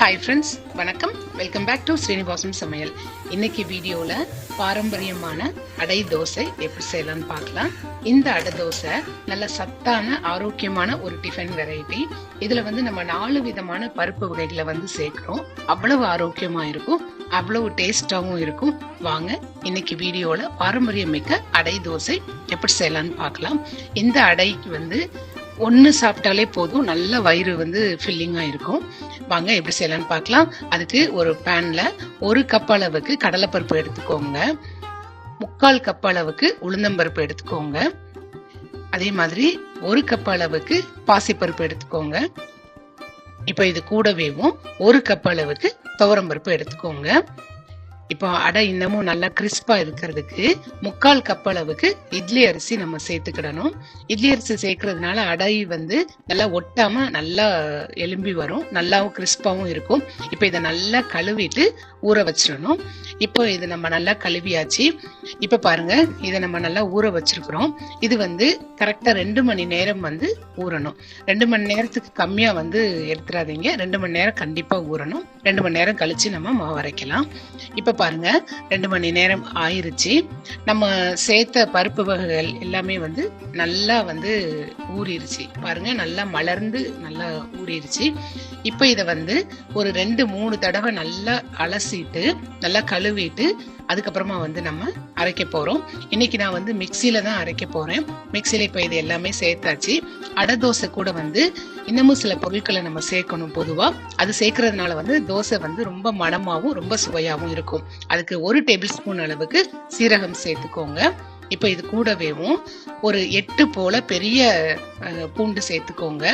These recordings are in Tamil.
ஹாய் ஃப்ரெண்ட்ஸ் வணக்கம். வெல்கம் பேக் டு ஸ்ரீனிவாசம் சமையல் இன்னைக்கு வீடியோவில் பாரம்பரியமான அடை தோசை எப்படி செய்யலாம்னு பார்க்கலாம். இந்த அடை தோசை நல்ல சத்தான ஆரோக்கியமான ஒரு டிஃபன் வெரைட்டி இதில் வந்து நம்ம நாலு விதமான பருப்பு வகைகளை வந்து சேர்க்குறோம். அவ்வளவு ஆரோக்கியமாக இருக்கும் அவ்வளவு டேஸ்டாகவும் இருக்கும். வாங்க இன்னைக்கு வீடியோவில் பாரம்பரியம் மிக்க அடை தோசை எப்படி செய்யலாம்னு பார்க்கலாம். இந்த அடைக்கு வந்து ஒன்று சாப்பிட்டாலே போதும் நல்ல வயிறு வந்து ஃபில்லிங்காக இருக்கும். வாங்க எப்படி செய்யலாம்னு பார்க்கலாம். அதுக்கு ஒரு பேனில் ஒரு கப் அளவுக்கு கடலைப்பருப்பு எடுத்துக்கோங்க. முக்கால் கப் அளவுக்கு உளுந்தம்பருப்பு எடுத்துக்கோங்க. அதே மாதிரி ஒரு கப் அளவுக்கு பாசிப்பருப்பு எடுத்துக்கோங்க. இப்போ இது கூடவேவும் ஒரு கப் அளவுக்கு துவரம்பருப்பு எடுத்துக்கோங்க. இப்போ அடை இன்னமும் நல்லா கிறிஸ்பா இருக்கிறதுக்கு முக்கால் கப் அளவுக்கு இட்லி அரிசி நம்ம சேர்த்துக்கிடணும். இட்லி அரிசி சேர்க்கறதுனால அடை வந்து நல்லா ஒட்டாம நல்லா எலும்பி வரும். நல்லாவும் கிறிஸ்பாவும் இருக்கும். இப்போ இதை நல்லா கழுவிட்டு ஊற வச்சிடணும். இப்போ இது நம்ம நல்லா கழுவியாச்சு. இப்போ பாருங்க இதை நம்ம நல்லா ஊற வச்சிருக்கிறோம். இது வந்து கரெக்டாக ரெண்டு மணி நேரம் வந்து ஊறணும். ரெண்டு மணி நேரத்துக்கு கம்மியாக வந்து எடுத்துடாதீங்க ரெண்டு மணி நேரம் கண்டிப்பாக ஊறணும். ரெண்டு மணி நேரம் கழிச்சு நம்ம மாவு அரைக்கலாம். இப்போ பாருங்க. ரெண்டு மணி நேரம் ஆயிருச்சு. நம்ம சேர்த்த பருப்பு வகைகள் எல்லாமே வந்து நல்லா வந்து ஊறிடுச்சு பாருங்க நல்லா மலர்ந்து நல்லா ஊறிடுச்சு இப்போ இதை வந்து ஒரு ரெண்டு மூணு தடவை நல்லா அலசிட்டு நல்லா கழுவிட்டு அதுக்கப்புறமா வந்து நம்ம அரைக்க போகிறோம் இன்னைக்கு நான் வந்து மிக்சியில் தான் அரைக்க போகிறேன் மிக்சியில் இப்போ இது எல்லாமே சேர்த்தாச்சு. அடை தோசை கூட வந்து இன்னமும் சில பொருட்களை நம்ம சேர்க்கணும் பொதுவாக அது சேர்க்கறதுனால வந்து தோசை வந்து ரொம்ப மனமாகவும் ரொம்ப சுவையாகவும் இருக்கும். அதுக்கு ஒரு டேபிள் ஸ்பூன் அளவுக்கு சீரகம் சேர்த்துக்கோங்க. இப்போ இது கூடவேவும் ஒரு எட்டு போல பெரிய அஹ், பூண்டு சேர்த்துக்கோங்க.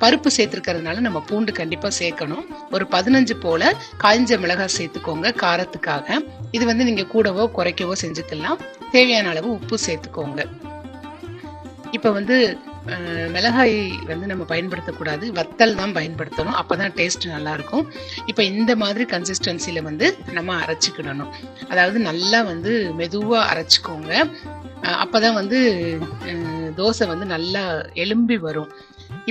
பருப்பு சேர்த்துருக்கறதுனால நம்ம பூண்டு கண்டிப்பா சேர்க்கணும். ஒரு பதினஞ்சு போல காய்ஞ்ச மிளகாய் சேர்த்துக்கோங்க காரத்துக்காக. இது வந்து நீங்க கூடவோ குறைக்கவோ செஞ்சுக்கலாம். தேவையான அளவு உப்பு சேர்த்துக்கோங்க. இப்போ வந்து மிளகாய் வந்து நம்ம பயன்படுத்தக்கூடாது. வத்தல் தான் பயன்படுத்தணும். அப்பதான் டேஸ்ட் நல்லா இருக்கும் இப்போ இந்த மாதிரி கன்சிஸ்டன்சியில் வந்து நம்ம அரைச்சிக்கிடணும். அதாவது நல்லா வந்து மெதுவா அரைச்சிக்கோங்க. அப்போதான் வந்து தோசை வந்து நல்லா எலும்பி வரும்.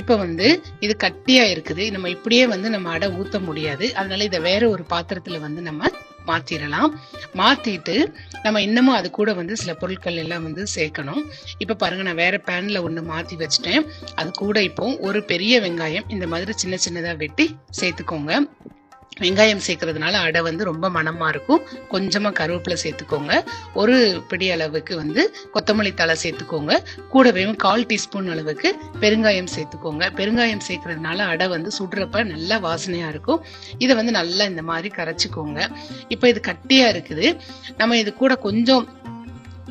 இப்போ வந்து இது கட்டியாக இருக்குது. நம்ம இப்படியே வந்து நம்ம அடை ஊற்ற முடியாது. அதனால இதை வேற ஒரு பாத்திரத்தில் வந்து நம்ம மாற்றிடலாம் மாற்றிட்டு நம்ம இன்னமும் அது கூட வந்து சில பொருட்கள் எல்லாம் வந்து சேர்க்கணும். இப்போ பாருங்க நான் வேற பேனில் ஒன்று மாற்றி வச்சுட்டேன். அது கூட இப்போ ஒரு பெரிய வெங்காயம் இந்த மாதிரி சின்ன சின்னதாக வெட்டி சேர்த்துக்கோங்க. வெங்காயம் சேர்க்கறதுனால அடை வந்து ரொம்ப மனமாக இருக்கும். கொஞ்சமாக கருவேப்பிலை சேர்த்துக்கோங்க. ஒரு பிடி அளவுக்கு வந்து கொத்தமல்லி தழை சேர்த்துக்கோங்க. கூடவே கால் டீஸ்பூன் அளவுக்கு பெருங்காயம் சேர்த்துக்கோங்க. பெருங்காயம் சேர்க்கறதுனால அடை வந்து சுடுறப்ப நல்லா வாசனையாக இருக்கும். இதை வந்து நல்லா இந்த மாதிரி கரைச்சிக்கோங்க. இப்போ இது கட்டியாக இருக்குது. நம்ம இது கூட கொஞ்சம்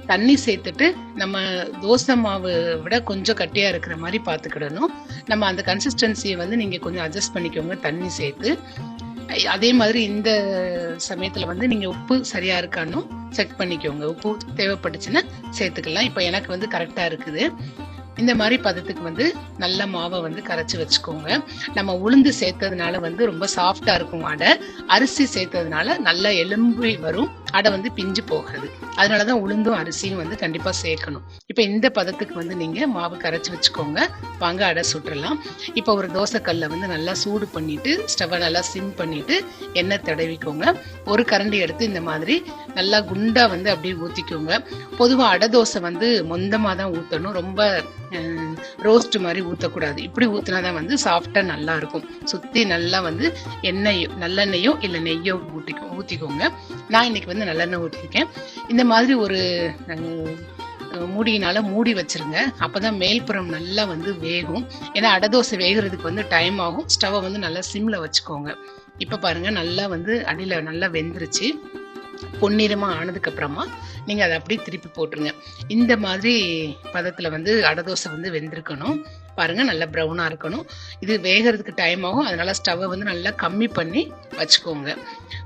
தண்ணி சேர்த்துட்டு நம்ம தோசை மாவு விட கொஞ்சம் கட்டியாக இருக்கிற மாதிரி பார்த்துக்கிடணும். நம்ம அந்த கன்சிஸ்டன்சியை வந்து நீங்கள் கொஞ்சம் அட்ஜஸ்ட் பண்ணிக்கோங்க தண்ணி சேர்த்து. அதே மாதிரி இந்த சமயத்துல வந்து நீங்க உப்பு சரியா இருக்கான்னு செக் பண்ணிக்கோங்க. உப்பு தேவைப்பட்டுச்சுன்னா சேர்த்துக்கலாம். இப்போ எனக்கு வந்து கரெக்டா இருக்குது. இந்த மாதிரி பதத்துக்கு வந்து நல்ல மாவை வந்து கரைச்சி வச்சுக்கோங்க. நம்ம உளுந்து சேர்த்ததுனால வந்து ரொம்ப சாஃப்டா இருக்கும் அடை அரிசி சேர்த்ததுனால நல்லா எலும்பி வரும். அடை வந்து பிஞ்சு போகாது. அதனாலதான் உளுந்தும் அரிசியும் வந்து கண்டிப்பா சேர்க்கணும். இப்போ இந்த பதத்துக்கு வந்து நீங்க மாவு கரைச்சி வச்சுக்கோங்க. வாங்க அடை சுட்டுறலாம். இப்போ ஒரு தோசைக்கல்ல வந்து நல்லா சூடு பண்ணிட்டு ஸ்டவ்வை நல்லா சிம் பண்ணிட்டு எண்ணெய் தடவிக்கோங்க. ஒரு கரண்டி எடுத்து இந்த மாதிரி நல்லா குண்டா வந்து அப்படியே ஊத்திக்கோங்க. பொதுவாக அடை தோசை வந்து மொந்தமாக தான் ஊற்றணும் ரொம்ப ரோஸ்ட் மாதிரி ஊற்றக்கூடாது இப்படி ஊற்றினாதான் வந்து சாஃப்டாக நல்லா இருக்கும். சுற்றி நல்லா வந்து எண்ணெயோ நல்லெண்ணெயோ இல்லை நெய்யோ ஊற்றிக்கோ ஊற்றிக்கோங்க நான் இன்னைக்கு வந்து நல்லெண்ணெய் ஊற்றிருக்கேன் இந்த மாதிரி ஒரு மூடியினால மூடி வச்சிருங்க. அப்பதான் மேல்புறம் நல்லா வந்து வேகும். ஏன்னா அடதோசை வேகிறதுக்கு வந்து டைம் ஆகும். ஸ்டவ்வை வந்து நல்லா சிம்ல வச்சுக்கோங்க. இப்போ பாருங்க நல்லா வந்து அடியில் நல்லா வெந்துருச்சு. பொன்னிறமாக ஆனதுக்கு அப்புறமா அதை அப்படியே திருப்பி போட்டுருங்க. இந்த மாதிரி பதத்தில் வந்து அடதோசை வந்து வெந்திருக்கணும். பாருங்கள் நல்லா ப்ரௌனாக இருக்கணும். இது வேகிறதுக்கு டைம் ஆகும். அதனால் ஸ்டவ்வை வந்து நல்லா கம்மி பண்ணி வச்சுக்கோங்க.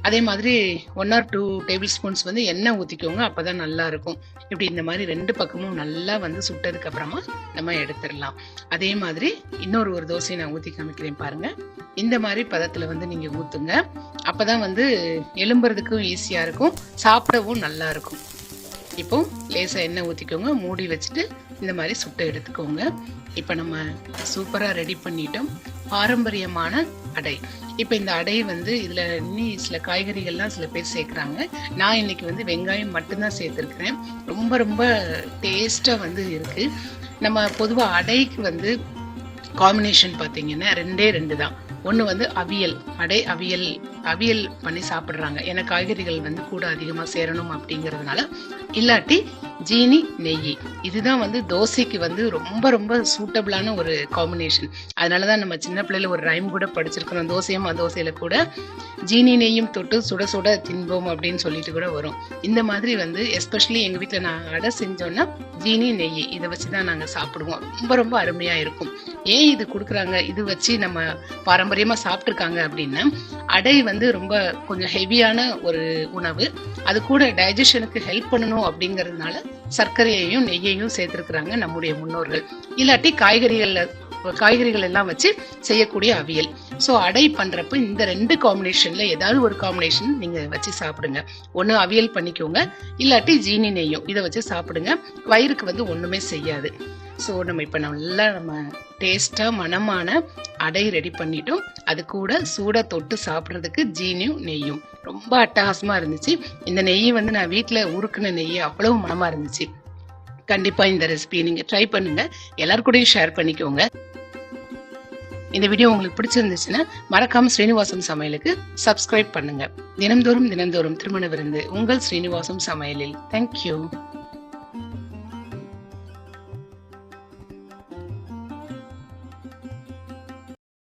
அதே மாதிரி one or two table spoons வந்து எண்ணெய் ஊற்றிக்கோங்க அப்போ தான் நல்லாயிருக்கும் இப்படி இந்த மாதிரி ரெண்டு பக்கமும் நல்லா வந்து சுட்டதுக்கு அப்புறமா நம்ம எடுத்துடலாம். அதே மாதிரி இன்னொரு ஒரு தோசையை நான் ஊற்றி காமிக்கிறேன் பாருங்கள் இந்த மாதிரி பதத்தில் வந்து நீங்கள் ஊற்றுங்க அப்போ தான் வந்து எலும்புறதுக்கும் ஈஸியாக இருக்கும். சாப்பிடவும் நல்லா இருக்கும் இப்போ லேசா எண்ணெய் ஊற்றிக்கோங்க மூடி வச்சுட்டு இந்த மாதிரி சுட்டு எடுத்துக்கோங்க. இப்போ நம்ம சூப்பராக ரெடி பண்ணிட்டோம். பாரம்பரியமான அடை. இப்போ இந்த அடை வந்து இதில் இன்னி சில காய்கறிகள்லாம் சில பேர் சேர்க்குறாங்க. நான் இன்னைக்கு வந்து வெங்காயம் மட்டும்தான் சேர்த்துருக்குறேன். ரொம்ப ரொம்ப டேஸ்ட்டாக வந்து இருக்குது நம்ம பொதுவாக அடைக்கு வந்து காம்பினேஷன் பார்த்தீங்கன்னா ரெண்டே ரெண்டு தான். ஒன்று வந்து அவியல் அடை அவியல் அவியல் பண்ணி சாப்பிட்றாங்க. ஏன்னா காய்கறிகள் வந்து கூட அதிகமாக சேரணும் அப்படிங்கிறதுனால. இல்லாட்டி ஜீனி நெய். இதுதான் வந்து தோசைக்கு வந்து ரொம்ப ரொம்ப சூட்டபிளான ஒரு காம்பினேஷன் அதனால தான் நம்ம சின்ன பிள்ளையில ஒரு ரைம் கூட படிச்சிருக்கிறோம் தோசையும் தோசையில் கூட ஜீனி நெய்யும் தொட்டு சுட சுட தின்போம் அப்படின்னு சொல்லிட்டு கூட வரும். இந்த மாதிரி வந்து எஸ்பெஷலி எங்கள் வீட்டில் நாங்கள் அடை செஞ்சோன்னா ஜீனி நெய். இதை வச்சு தான் நாங்கள் சாப்பிடுவோம். ரொம்ப ரொம்ப அருமையாக இருக்கும். ஏன் இது கொடுக்குறாங்க? இது வச்சு நம்ம பாரம்பரியமாக சாப்பிட்ருக்காங்க அப்படின்னா அடை வந்து ரொம்ப கொஞ்சம் ஹெவியான ஒரு உணவு. அது கூட டைஜஷனுக்கு ஹெல்ப் பண்ணணும் அப்படிங்கிறதுனால சர்க்கரையையும் நெய்யையும் சேர்த்துருக்குறாங்க நம்முடைய முன்னோர்கள். இல்லாட்டி காய்கறிகளில் காய்கறிகள் எல்லாம் வச்சு செய்யக்கூடிய அவியல். ஸோ அடை பண்ணுறப்ப இந்த ரெண்டு காம்பினேஷனில் ஏதாவது ஒரு காம்பினேஷன் நீங்கள் வச்சு சாப்பிடுங்க. ஒன்று அவியல் பண்ணிக்கோங்க. இல்லாட்டி ஜீனி நெய்யும் இதை வச்சு சாப்பிடுங்க. வயிறுக்கு வந்து ஒன்றுமே செய்யாது. ஸோ நம்ம இப்போ நல்லா நம்ம டேஸ்ட்டாக மனமான அடை ரெடி பண்ணிட்டோம். அது கூட சூட தொட்டு சாப்பிட்றதுக்கு ஜீனியும் நெய்யும். ரொம்ப அட்டகாசமாக இருந்துச்சு. இந்த நெய் வந்து நான் வீட்டில் உருக்குன நெய் அவ்வளவு மனமாக இருந்துச்சு. கண்டிப்பாக இந்த ரெசிபியை நீங்கள் ட்ரை பண்ணுங்கள் எல்லாருக்கூடையும் கூடயும் ஷேர் பண்ணிக்கோங்க. இந்த வீடியோ உங்களுக்கு பிடிச்சிருந்துச்சுன்னா மறக்காம ஸ்ரீனிவாசம் சமையலுக்கு சப்ஸ்கிரைப் பண்ணுங்க. தினம்தோறும் தினந்தோறும் திருமண விருந்து உங்கள் ஸ்ரீனிவாசம் சமையலில். தேங்க்யூ